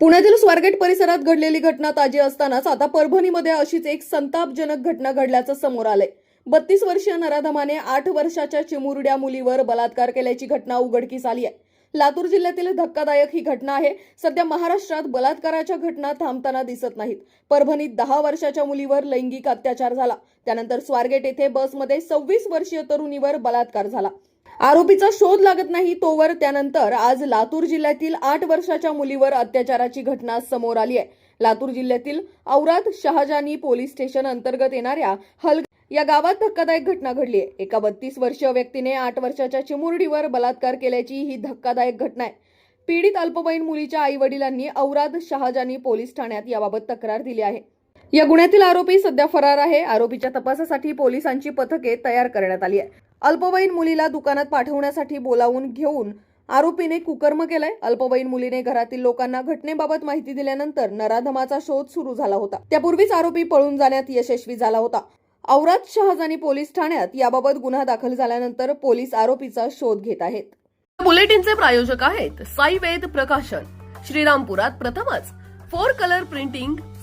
पुण्यातील स्वारगेट परिसरात घडलेली घटना ताजी असतानाच आता परभणीमध्ये अशीच एक संतापजनक घटना घडल्याचं समोर आलंय. बत्तीस वर्षीय नराधमाने आठ वर्षाच्या चिमुरड्या मुलीवर बलात्कार केल्याची घटना उघडकीस आली आहे. लातूर जिल्ह्यातील धक्कादायक ही घटना आहे. सध्या महाराष्ट्रात बलात्काराच्या घटना थांबताना दिसत नाहीत. परभणीत दहा वर्षाच्या मुलीवर लैंगिक अत्याचार झाला. त्यानंतर स्वारगेट येथे बसमध्ये सव्वीस वर्षीय तरुणीवर बलात्कार झाला. आरोपीचा शोध लागत नाही तोवर त्यानंतर आज लातूर जिल्ह्यातील आठ वर्षाच्या मुलीवर अत्याचाराची घटना समोर आली आहे. लातूर जिल्ह्यातील औरात शहाजानी पोलीस स्टेशन अंतर्गत येणाऱ्या हल या गावात धक्कादायक घटना घडली आहे. एका बत्तीस वर्षीय व्यक्तीने आठ वर्षाच्या चिमुरडीवर बलात्कार केल्याची ही धक्कादायक घटना आहे. पीडित अल्पवयीन मुलीच्या आई वडिलांनी औराद शहाजानी पोलीस ठाण्यात याबाबत तक्रार दिली आहे. या गुन्ह्यातील आरोपी सध्या फरार आहे. आरोपीच्या तपासासाठी पोलिसांची पथके तयार करण्यात आली आहे अल्पवयीन मुलीला दुकानात पाठवण्यासाठी बोलावून घेऊन आरोपीने कुकर्म केलंय. अल्पवयीन मुलीने घरातील लोकांना घटनेबाबत माहिती दिल्यानंतर नराधमाचा शोध सुरू झाला होता. त्यापूर्वीच आरोपी पळून जाण्यात यशस्वी झाला होता. औराद शहाजानी पोलीस ठाण्यात याबाबत गुन्हा दाखल झाल्यानंतर पोलीस आरोपीचा शोध घेत आहेत. बुलेटिनचे प्रायोजक आहेत साई वेद प्रकाशन. श्रीरामपुरात प्रथमच फोर कलर प्रिंटिंग